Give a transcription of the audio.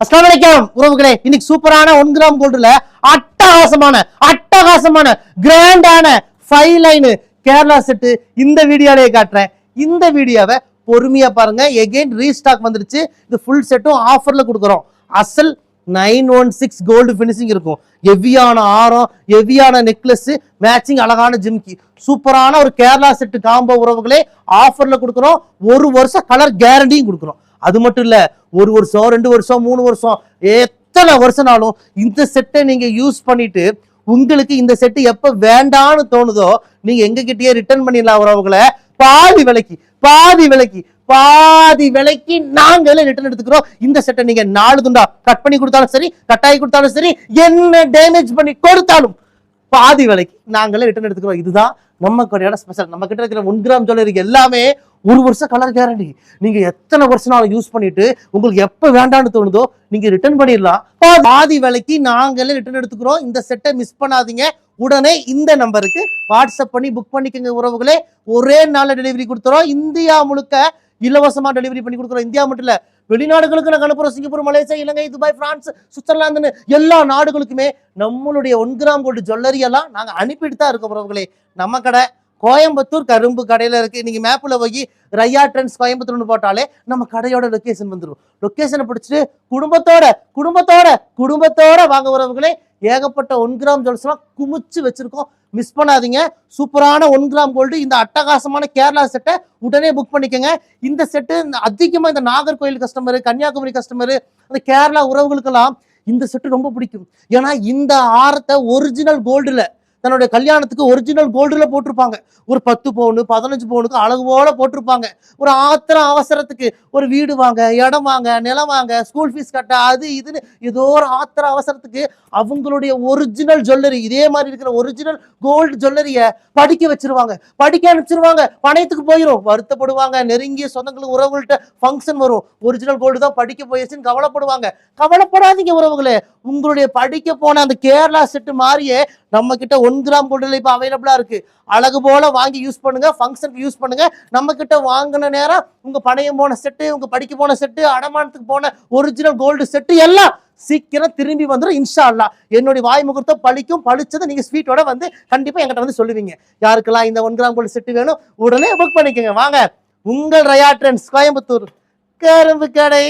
அஸ்லாம் வலைக்கம் உறவுகளே. இன்னைக்கு சூப்பரான ஒன் கிராம் கோல்டுல அட்டகாசமான அட்டகாசமான கிராண்டான ஃபைவ் லைனு கேரளா செட்டு இந்த வீடியோலயே காட்டுறேன். இந்த வீடியோவை பொறுமையா பாருங்க. எகைன் ரீஸ்டாக் வந்துருச்சு. இது ஃபுல் செட்டும் ஆஃபர்ல கொடுக்குறோம். அசல் nine one six gold finishing இருக்கும். ஹெவியான ஆரம் ஹெவியான நெக்லஸ் மேட்சிங் அழகான ஜிம்கி சூப்பரான ஒரு கேரளா செட்டு காம்போ உறவுகளே ஆஃபர்ல கொடுக்குறோம். ஒரு வருஷம் கலர் கேரண்டியும் கொடுக்குறோம். அது மட்டும் இல்ல ஒரு வருஷம் ரெண்டு வருஷம் மூணு வருஷம் எத்தனை வருஷம்னாலும் இந்த செட்டை நீங்க யூஸ் பண்ணிட்டு உங்களுக்கு இந்த செட்டு எப்ப வேண்டான்னு தோணுதோ நீங்க எங்ககிட்டயே ரிட்டர்ன் பண்ணிடலாம் உறவுகளை பாதி விலைக்கு பாதி விலைக்கு பாதி விலைக்கு நாங்களே ரிட்டர்ன் எடுத்துக்கிறோம். இந்த செட்டை நீங்க நாலு துண்டா கட் பண்ணி கொடுத்தாலும் சரி கட்டாயி கொடுத்தாலும் சரி என்ன டேமேஜ் பண்ணி கொடுத்தாலும் பாதி விலைக்கு நாங்களே ரிட்டர்ன் எடுத்துக்கிறோம். இதுதான் நம்ம கடையோட ஸ்பெஷல் நம்ம கிட்ட இருக்கிற ஒன் கிராம் ஜுவல்லரி எல்லாமே ஒரு வருஷம் கலர் கேரண்டி நீங்க எத்தனை வருஷம் யூஸ் பண்ணிட்டு உங்களுக்கு எப்ப வேண்டாம்னு தோணுதோ நீங்க ரிட்டர்ன் பண்ணிடலாம். பாதி விலைக்கு நாங்களே ரிட்டர்ன் எடுத்துக்கிறோம். இந்த செட்டை மிஸ் பண்ணாதீங்க. உடனே இந்த நம்பருக்கு வாட்ஸ்அப் பண்ணி புக் பண்ணிக்கோங்க உறவுகளே. ஒரே நாளில் டெலிவரி கொடுத்துறோம். இந்தியா முழுக்க இலவசமா டெலிவரி பண்ணி கொடுக்குறோம். இந்தியா மட்டும் இல்ல வெளிநாடுகளுக்கு நாங்கள் அனுப்புறோம். Singapore Malaysia Ilangai Dubai France சுவிட்சர்லாந்துன்னு எல்லா நாடுகளுக்குமே நம்மளுடைய ஒன் கிராம் கோல்டு ஜுவல்லரி எல்லாம் அனுப்பிட்டு தான் இருக்கோம் உறவுகளே. நம்ம கடை கோயம்புத்தூர் கரும்பு கடையில் இருக்குது நீங்கள் மேப்பில் போய் ரையா ட்ரெண்ட்ஸ் கோயம்புத்தூர்னு போட்டாலே நம்ம கடையோட லொக்கேஷன் வந்துடும் லொக்கேஷனை பிடிச்சிட்டு குடும்பத்தோட குடும்பத்தோட குடும்பத்தோட வாங்க உறவுகளே ஏகப்பட்ட ஒன் கிராம் ஜுவல்ஸ்லாம் குமிச்சு வச்சுருக்கோம். மிஸ் பண்ணாதீங்க. சூப்பரான ஒன் கிராம் கோல்டு இந்த அட்டகாசமான கேரளா செட்டை உடனே புக் பண்ணிக்கோங்க. இந்த செட்டு அதிகமாக இந்த நாகர்கோயில் கஸ்டமரு கன்னியாகுமரி கஸ்டமரு அந்த கேரளா உறவுகளுக்கெல்லாம் இந்த செட்டு ரொம்ப பிடிக்கும். ஏன்னா இந்த ஆரத்தை ஒரிஜினல் கோல்டில் தன்னுடைய கல்யாணத்துக்கு ஒரிஜினல் கோல்டுல போட்டிருப்பாங்க. ஒரு பத்து பவுனு பதினஞ்சு பவுனுக்கு அழகு போல போட்டிருப்பாங்க. ஒரு ஆத்திரம் அவசரத்துக்கு ஒரு வீடு வாங்க இடம் வாங்க நிலம் வாங்க ஸ்கூல் ஃபீஸ் கட்ட அது இதுன்னு ஏதோ ஒரு ஆத்திர அவசரத்துக்கு அவங்களுடைய ஒரிஜினல் ஜுவல்லரி இதே மாதிரி இருக்கிற ஒரிஜினல் கோல்டு ஜுவல்லரியை படிக்க வச்சிருவாங்க. படிக்க அனுப்பிச்சிருவாங்க. பணயத்துக்கு போயிடும் வருத்தப்படுவாங்க. நெருங்கிய சொந்தங்களுக்கு உறவுகள்கிட்ட ஃபங்க்ஷன் வரும். ஒரிஜினல் கோல்டு தான் படிக்க போயிடுச்சுன்னு கவலைப்படுவாங்க. கவலைப்படாதீங்க உறவுகளே. உங்களுடைய படிக்க போன அந்த கேரளா செட்டு மாதிரியே நம்ம கிட்ட ஒன் கிராம் கோல்டுல இப்போ அவைலபிளா இருக்கு. அழகு போல வாங்கி யூஸ் பண்ணுங்க ஃபங்க்ஷனுக்கு யூஸ் பண்ணுங்க. நம்ம கிட்ட வாங்கின நேரம் உங்க பணையம் போன செட்டு உங்க படிக்க போன செட்டு அடமானத்துக்கு போன ஒரிஜினல் கோல்டு செட்டு எல்லாம் சீக்கிரம் திரும்பி வந்துடும் இன்ஷா அல்லா என்னுடைய வாய் முகூர்த்தம் பழிக்கும் பழிச்சதை நீங்க ஸ்வீட்டோட வந்து கண்டிப்பா என்கிட்ட வந்து சொல்லுவீங்க. யாருக்கெல்லாம் இந்த ஒன் கிராம் கோல்டு செட்டு வேணும் உடனே புக் பண்ணிக்கோங்க. வாங்க. உங்கள் ரயா ட்ரெண்ட்ஸ் கோயம்புத்தூர். கரும்பு கடை.